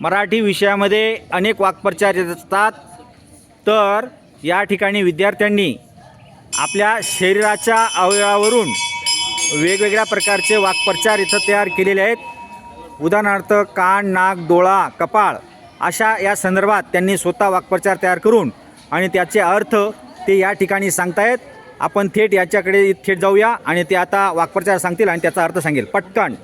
मराठी विषयामध्ये अनेक वाक्प्रचार येत असतात. तर या ठिकाणी विद्यार्थ्यांनी आपल्या शरीराच्या अवयवावरून वेगवेगळ्या प्रकारचे वाक्प्रचार इथं तयार केलेले आहेत. उदाहरणार्थ कान नाक डोळा कपाळ अशा या संदर्भात त्यांनी स्वतः वाक्प्रचार तयार करून आणि त्याचे अर्थ ते या ठिकाणी सांगतायत. आपण थेट याच्याकडे थेट जाऊया आणि ते आता वाक्प्रचार सांगतील आणि त्याचा अर्थ सांगेल. पटकन.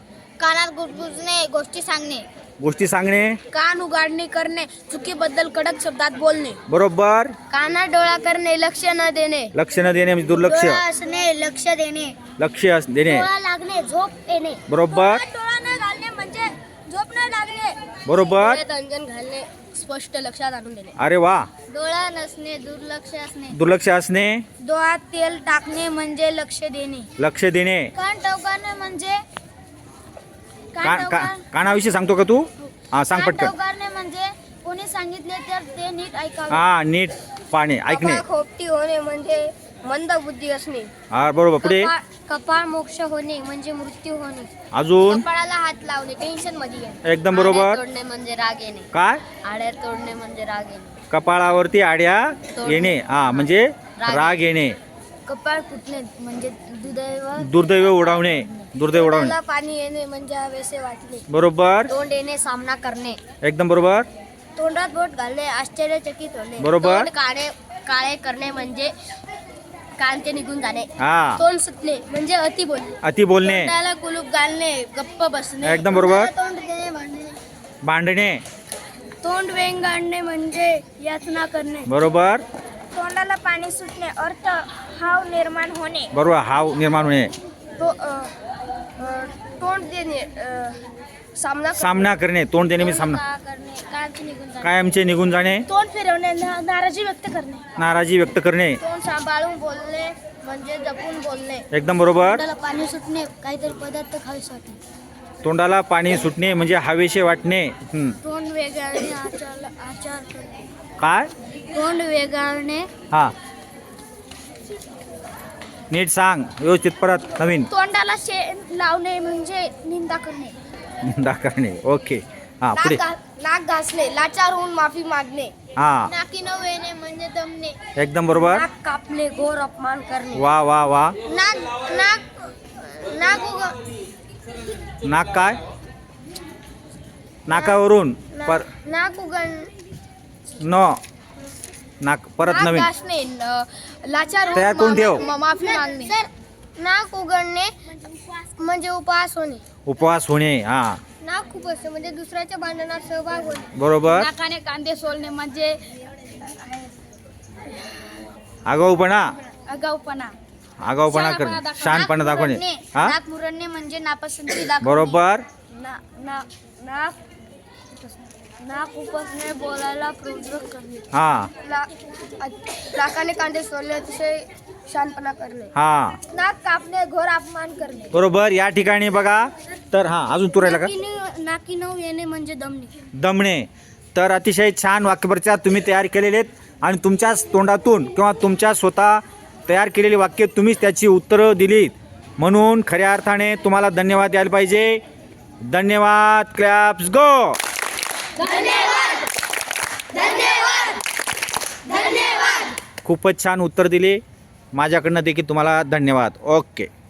कानात गुजगुजणे गोष्टी सांगणे. गोष्टी सांगणे. कान उघडणे करणे चुकीबद्दल कडक शब्दात बोलणे. बरोबर. कानात डोळा करणे लक्ष न देणे. लक्ष न देणे म्हणजे दुर्लक्ष. डोळा असणे लक्ष देणे. लक्ष अस- देणे. डोळा लागणे झोप येणे. बरोबर. डोळा न घालणे म्हणजे झोप न लागणे. बरोबर. अंजन घालणे स्पष्ट लक्षात आणून देणे. अरे वा. डोळा नसणे दुर्लक्ष असणे. दुर्लक्ष असणे. डोळ्यात तेल टाकणे म्हणजे लक्ष देणे. लक्ष देणे. कान टवकारणे म्हणजे का का कानाविषयी सांगतो का तू? हा सांग कान पटकन. टवकारणे म्हणजे कोणी सांगितले तर ते नीट ऐकावे. हा नीट पाणी ऐकणे. कपाळ खोपटी होणे म्हणजे मंद बुद्धी असणे. हा बरोबर पुढे? कपाळ कपाळ मोक्ष होणे म्हणजे मृत्यू होणे. अजून? कपाळाला हात लावणे टेन्शनमध्ये येणे एकदम बरोबर. आड्या तोडणे म्हणजे राग येणे. काय? आड्या तोडणे म्हणजे राग येणे. कपाळावरती आड्या येणे. हा म्हणजे. राग येणे. कपाळ फुटणे म्हणजे दुर्दैव दुर्दैव उडवणे दुर्दैव उडवणे. पाणी येणे म्हणजे हवेसे वाटणे बरोबर. तोंड येणे सामना करणे. एकदम बरोबर. तोंडात बोट घालणे आश्चर्यचकित होणे. बरोबर. काळे काळे करणे म्हणजे कांते निघून जाणे. हा. तोंड सुटणे म्हणजे अति बोलणे. अति बोलणे. तोंडाला कुलूप घालणे गप्प बसणे. एकदम बरोबर. तोंड देणे भांडणे भांडणे. तोंड वेंगाडणे म्हणजे यातना करणे. बरोबर. तोंडाला पाणी सुटणे अर्थ हाव निर्माण होणे. बरोबर हाव निर्माण होणे. तो अ, अ, तोंड देणे अ, सामना करणे. सामना करणे तोंड देणे मी सामना. तोंड करणे कांती निघून जाणे. कायमचे निघून जाणे. तोंड फिरवणे ना- नाराजी व्यक्त करणे. नाराजी व्यक्त करणे. तोंड सांभाळून बोलणे म्हणजे जपून बोलणे. एकदम बरोबर. तोंडाला पाणी सुटणे काहीतरी पदार्थ खाऊस वाटणे तोंडाला पाणी सुटणे म्हणजे हवेशी वाटणे. हं. तोंड वेगाळणे आचार आचार करणे. काय? तोंड वेगाळणे. हा. नीट सांग व्यवस्थित परत नवीन. तोंडाला शेण लावणे म्हणजे निंदा करणे. निंदा करणे ओके. हा पुढे. नाक घा- नाक घासणे लाचार होऊन माफी मागणे. हा. नाकी न वेणे म्हणजे दमणे. एकदम बरोबर. नाक कापणे घोर अपमान करणे. वा वा वा. नाक नाक नाक उघड नाक काय? नाकावरून. पर नाक उघड न. नाक परत नाक नवीन. घासणे लाचार होऊन तयार करून ठेव. माफी मागणे. नाक उघडणे म्हणजे उपवास होणे. उपवास होणे हा. नाक खूप असते म्हणजे दुसऱ्याच्या भांडणात सहभाग होणे. बरोबर. नाकाने कांदे सोलणे म्हणजे आगाऊपणा. अगाऊपणा आगाऊपणा करणे शहाणपणा दाखवणे हा. नाक मुरडणे म्हणजे नापसंती दाखवणे. बरोबर. ना ना नाक. नाक उपसणे बोलायला प्रवृत्त करणे हा. ला- कांदे सोडले अतिशय शानपणा करणे. हा. नाक कापणे घोर अपमान करणे. बरोबर या ठिकाणी बघा. तर हा अजून तू राहिला का? नाकी नाकी नऊ येणे म्हणजे दमणे. दमणे. तर अतिशय छान वाक्यप्रचार तुम्ही तयार केलेले आहेत. आणि तुमच्याच तोंडातून किंवा तुमच्या स्वतः तयार केलेली वाक्य तुम्हीच त्याची उत्तरं दिलीत. म्हणून खऱ्या अर्थाने तुम्हाला धन्यवाद द्यायला पाहिजे. धन्यवाद क्लॅप्स गो खूपच छान उत्तर दिले. माझ्याकडनं देखील तुम्हाला धन्यवाद. ओके.